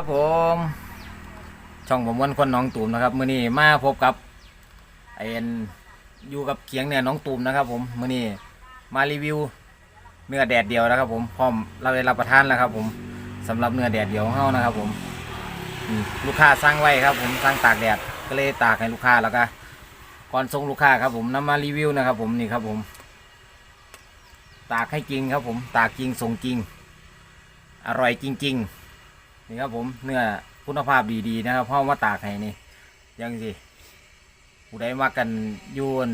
ครับผม ช่องผมวันคนน้องตูมนะครับมื้อนี้มาพบกับไอ้อันอยู่กับเคียงเนี่ยน้องตูมนะครับ ผมมื้อนี้มารีวิวเนื้อแดดเดียวนะครับ ผมพร้อมเราได้รับประทานแล้วครับ ผมสำหรับเนื้อแดดเดียวของเฮานะครับ ผมลูกค้าสั่งไว้ครับ ผมสั่งตากแดดก็เลยตากให้ลูกค้าแล้วก็ก่อนส่งลูกค้าครับ ผมนำมารีวิวนะครับ ผมนี่ครับ ผม ตากให้จริงครับ ผมตากจริงส่งจริง อร่อยจริง ๆ นี่ครับผมเนื้อคุณภาพดีๆนะครับเพราะว่าตากให้นี่ยังสิผู้ใดมากันยูน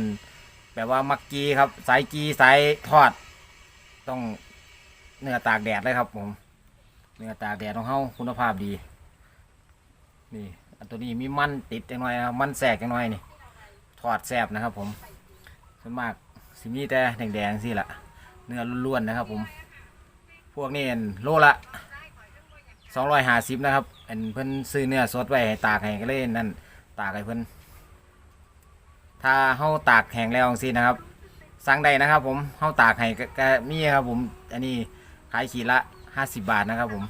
แบบว่ามักกีครับ สายกีสายทอด ต้องเนื้อตากแดดเลยครับ ผม เนื้อตากแดดของเขาคุณภาพดี นี่อันตัวนี้มีมันติดจังหน่อยนะครับมันแสกจังหน่อยนี่ทอดแซบนะครับ ผมส่วนมากสิมีแต่แดงๆสิละเนื้อล้วนๆนะครับ ผม พวกนี้โลละ สองร้อยห้าสิบนะครับอันเพิ่นซื้อเนื้อสดไว้ให้ตากให้ก็เลยนั่นตากให้เพิ่นถ้าเฮาตากแห้งแล้วจังซี่นะครับ สั่งได้นะครับ ผมเฮาตากให้ก็มีครับผมอันนี้ขายขีดละห้าสิบบาทนะครับ ผม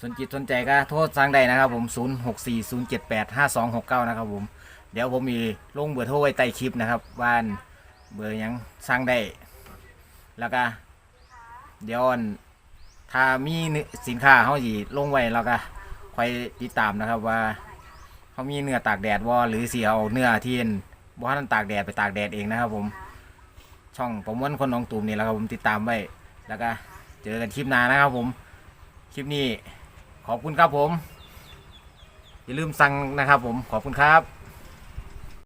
สนจิตสนใจก็โทษสั่งได้นะครับ ผมศูนย์หกสี่ศูนย์เจ็ดแปดห้าสองหกเก้านะครับ ผมเดี๋ยวผมมีลงเบอร์โทรไว้ใต้คลิปนะครับว่านเบอร์ยังสั่งได้แล้วก็เดี๋ยวอัน ถ้ามีสินค้าเขาสิลงไว้เราก็คอยติดตามนะครับว่าเขามีเนื้อตากแดดว่าหรือสีเอาเนื้อที่บ่ทันตากแดดไปตากแดดเองนะครับ ผม ช่องผมวันคนหน้องตูมนี่แหละครับผมติดตามไว้แล้วก็เจอกันคลิปหน้านะครับผมคลิปนี้ขอบคุณครับผม อย่าลืมสั่งนะครับผมขอบคุณครับ